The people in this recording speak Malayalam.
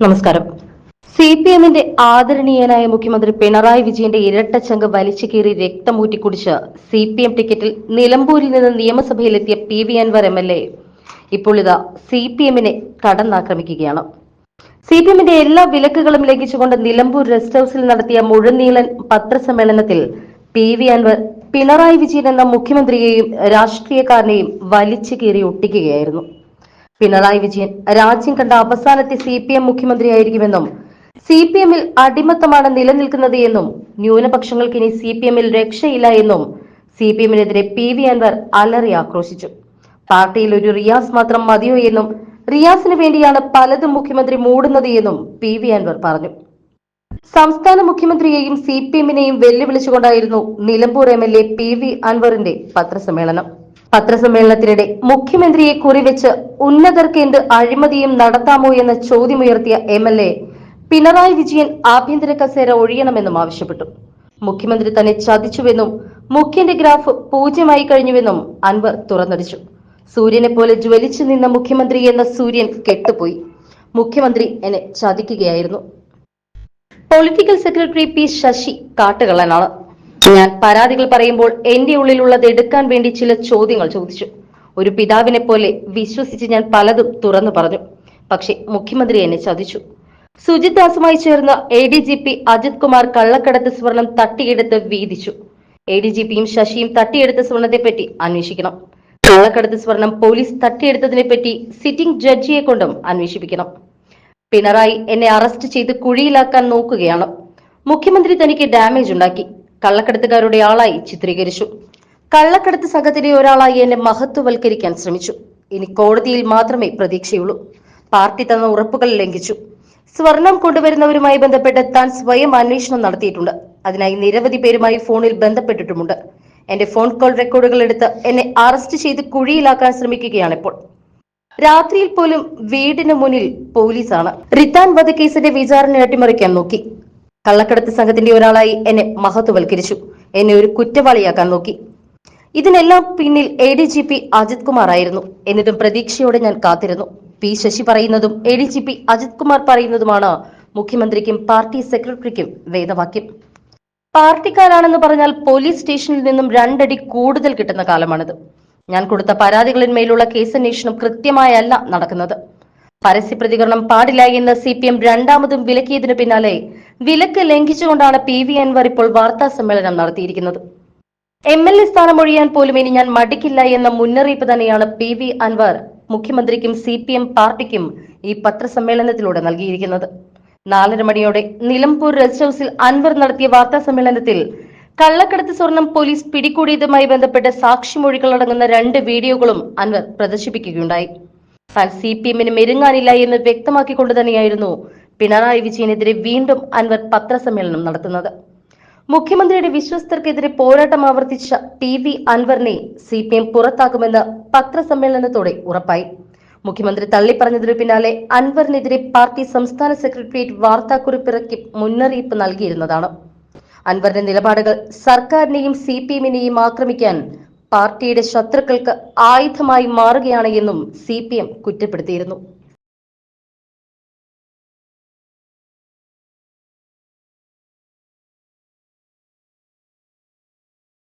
നമസ്കാരം. സി പി എമ്മിന്റെ ആദരണീയനായ മുഖ്യമന്ത്രി പിണറായി വിജയന്റെ ഇരട്ട ഇരട്ടച്ചങ്ക് വലിച്ചു കീറി രക്തമൂറ്റി കുടിച്ച് സി പി എം ടിക്കറ്റിൽ നിലമ്പൂരിൽ നിന്ന് നിയമസഭയിലെത്തിയ P V Anvar M L A. ഇപ്പോൾ സി പി എമ്മിനെ കടന്നാക്രമിക്കുകയാണ്. സി പി എമ്മിന്റെ എല്ലാ വിലക്കുകളും ലംഘിച്ചുകൊണ്ട് നിലമ്പൂർ റെസ്റ്റ് ഹൌസിൽ നടത്തിയ മുഴുനീളൻ പത്രസമ്മേളനത്തിൽ പി വി അൻവർ പിണറായി വിജയൻ എന്ന മുഖ്യമന്ത്രിയെയും രാഷ്ട്രീയക്കാരനെയും വലിച്ചു കീറി ഒട്ടിക്കുകയായിരുന്നു. പിണറായി വിജയൻ രാജ്യം കണ്ട അവസാനത്തെ സി പി എം മുഖ്യമന്ത്രിയായിരിക്കുമെന്നും സി പി എമ്മിൽ അടിമത്തമാണ് നിലനിൽക്കുന്നത് എന്നും ന്യൂനപക്ഷങ്ങൾക്ക് ഇനി സി പി എമ്മിൽ രക്ഷയില്ല എന്നും സി പി എമ്മിനെതിരെ പി വി അൻവർ അലറി ആക്രോശിച്ചു. പാർട്ടിയിൽ ഒരു റിയാസ് മാത്രം മതിയോ എന്നും റിയാസിന് വേണ്ടിയാണ് പലതും മുഖ്യമന്ത്രി മൂടുന്നത് എന്നും പി വി അൻവർ പറഞ്ഞു. സംസ്ഥാന മുഖ്യമന്ത്രിയെയും സി പി എമ്മിനെയും വെല്ലുവിളിച്ചുകൊണ്ടായിരുന്നു Nilambur M L A P V അൻവറിന്റെ പത്രസമ്മേളനം. പത്രസമ്മേളനത്തിനിടെ മുഖ്യമന്ത്രിയെ കുറിവെച്ച് ഉന്നതർക്ക് എന്ത് അഴിമതിയും നടത്താമോ എന്ന ചോദ്യമുയർത്തിയ M L A Pinarayi Vijayan ആഭ്യന്തര കസേര ഒഴിയണമെന്നും ആവശ്യപ്പെട്ടു. മുഖ്യമന്ത്രി തന്നെ ചതിച്ചുവെന്നും മുഖ്യന്റെ ഗ്രാഫ് പൂജ്യമായി കഴിഞ്ഞുവെന്നും അൻവർ തുറന്നടിച്ചു. സൂര്യനെ പോലെ ജ്വലിച്ചു നിന്ന മുഖ്യമന്ത്രി എന്ന സൂര്യൻ കെട്ടുപോയി. മുഖ്യമന്ത്രി എന്നെ ചതിക്കുകയായിരുന്നു. പൊളിറ്റിക്കൽ സെക്രട്ടറി പി ശശി കാട്ടുകള്ളനാണ്. ഞാൻ പരാതികൾ പറയുമ്പോൾ എന്റെ ഉള്ളിലുള്ളത് എടുക്കാൻ വേണ്ടി ചില ചോദ്യങ്ങൾ ചോദിച്ചു. ഒരു പിതാവിനെ പോലെ വിശ്വസിച്ച് ഞാൻ പലതും തുറന്നു പറഞ്ഞു. പക്ഷെ മുഖ്യമന്ത്രി എന്നെ ചതിച്ചു. സുജിത് ദാസുമായി ചേർന്ന് A D G P Ajith Kumar കള്ളക്കടത്ത് സ്വർണം തട്ടിയെടുത്ത് വീതിച്ചു. എ ഡി ജി പിയും ശശിയും തട്ടിയെടുത്ത സ്വർണത്തെപ്പറ്റി അന്വേഷിക്കണം. കള്ളക്കടത്ത് സ്വർണം പോലീസ് തട്ടിയെടുത്തതിനെ പറ്റി സിറ്റിംഗ് ജഡ്ജിയെ കൊണ്ടും അന്വേഷിപ്പിക്കണം. പിണറായി എന്നെ അറസ്റ്റ് ചെയ്ത് കുഴിയിലാക്കാൻ നോക്കുകയാണ്. മുഖ്യമന്ത്രി തനിക്ക് ഡാമേജ് ഉണ്ടാക്കി. കള്ളക്കടത്തുകാരുടെ ആളായി ചിത്രീകരിച്ചു. കള്ളക്കടത്ത് സംഘത്തിലെ ഒരാളായി എന്നെ മഹത്വവൽക്കരിക്കാൻ ശ്രമിച്ചു. ഇനി കോടതിയിൽ മാത്രമേ പ്രതീക്ഷയുള്ളൂ. പാർട്ടി തന്ന ഉറപ്പുകൾ ലംഘിച്ചു. സ്വർണം കൊണ്ടുവരുന്നവരുമായി ബന്ധപ്പെട്ട് താൻ സ്വയം അന്വേഷണം നടത്തിയിട്ടുണ്ട്. അതിനായി നിരവധി പേരുമായി ഫോണിൽ ബന്ധപ്പെട്ടിട്ടുമുണ്ട്. എന്റെ ഫോൺ കോൾ റെക്കോർഡുകൾ എടുത്ത് എന്നെ അറസ്റ്റ് ചെയ്ത് കുഴിയിലാക്കാൻ ശ്രമിക്കുകയാണ് ഇപ്പോൾ രാത്രിയിൽ പോലും വീടിന് മുന്നിൽ പോലീസാണ്. റിത്താൻ വധക്കേസിന്റെ വിചാരണ അട്ടിമറിക്കാൻ നോക്കി. കള്ളക്കടത്ത് സംഘത്തിന്റെ ഒരാളായി എന്നെ മഹത്വവൽക്കരിച്ചു. എന്നെ ഒരു കുറ്റവാളിയാക്കാൻ നോക്കി. ഇതിനെല്ലാം പിന്നിൽ A D G P Ajith Kumar ആയിരുന്നു. എന്നിട്ടും പ്രതീക്ഷയോടെ ഞാൻ കാത്തിരുന്നു. പി ശശി പറയുന്നതും A D G P Ajith Kumar പറയുന്നതുമാണ് മുഖ്യമന്ത്രിക്കും പാർട്ടി സെക്രട്ടറിക്കും വേദവാക്യം. പാർട്ടിക്കാരാണെന്ന് പറഞ്ഞാൽ പോലീസ് സ്റ്റേഷനിൽ നിന്നും രണ്ടടി കൂടുതൽ കിട്ടുന്ന കാലമാണിത്. ഞാൻ കൊടുത്ത പരാതികളിന്മേലുള്ള കേസന്വേഷണം കൃത്യമായല്ല നടക്കുന്നത്. പരസ്യ പ്രതികരണം പാടില്ല എന്ന് സി പി എം രണ്ടാമതും വിലക്കിയതിനു പിന്നാലെ വിലക്ക് ലംഘിച്ചുകൊണ്ടാണ് പി വി അൻവർ ഇപ്പോൾ വാർത്താ സമ്മേളനം നടത്തിയിരിക്കുന്നത്. എം എൽ എ സ്ഥാനം ഒഴിയാൻ പോലും ഇനി ഞാൻ മടിക്കില്ല എന്ന മുന്നറിയിപ്പ് തന്നെയാണ് പി വി അൻവർ മുഖ്യമന്ത്രിക്കും സി പി എം പാർട്ടിക്കും ഈ പത്രസമ്മേളനത്തിലൂടെ നൽകിയിരിക്കുന്നത്. നാലര മണിയോടെ നിലമ്പൂർ റെസ്റ്റ് ഹൌസിൽ അൻവർ നടത്തിയ വാർത്താ സമ്മേളനത്തിൽ കള്ളക്കടത്ത് സ്വർണം പോലീസ് പിടികൂടിയതുമായി ബന്ധപ്പെട്ട സാക്ഷിമൊഴികൾ അടങ്ങുന്ന രണ്ട് വീഡിയോകളും അൻവർ പ്രദർശിപ്പിക്കുകയുണ്ടായി. സി പി എമ്മിന് മെരുങ്ങാനില്ല എന്ന് വ്യക്തമാക്കിക്കൊണ്ട് തന്നെയായിരുന്നു പിണറായി വിജയനെതിരെ വീണ്ടും അൻവർ പത്രസമ്മേളനം നടത്തുന്നത്. മുഖ്യമന്ത്രിയുടെ വിശ്വസ്തർക്കെതിരെ പോരാട്ടം ആവർത്തിച്ച ടി വി അൻവറിനെ സി പി എം പുറത്താക്കുമെന്ന് പത്രസമ്മേളനത്തോടെ ഉറപ്പായി. മുഖ്യമന്ത്രി തള്ളിപ്പറഞ്ഞതിനു പിന്നാലെ അൻവറിനെതിരെ പാർട്ടി സംസ്ഥാന സെക്രട്ടേറിയറ്റ് വാർത്താക്കുറിപ്പിറക്കി മുന്നറിയിപ്പ് നൽകിയിരുന്നതാണ്. അൻവറിന്റെ നിലപാടുകൾ സർക്കാരിനെയും സി പി എമ്മിനെയും ആക്രമിക്കാൻ പാർട്ടിയുടെ ശത്രുക്കൾക്ക് ആയുധമായി മാറുകയാണ് എന്നും സി പി എം കുറ്റപ്പെടുത്തിയിരുന്നു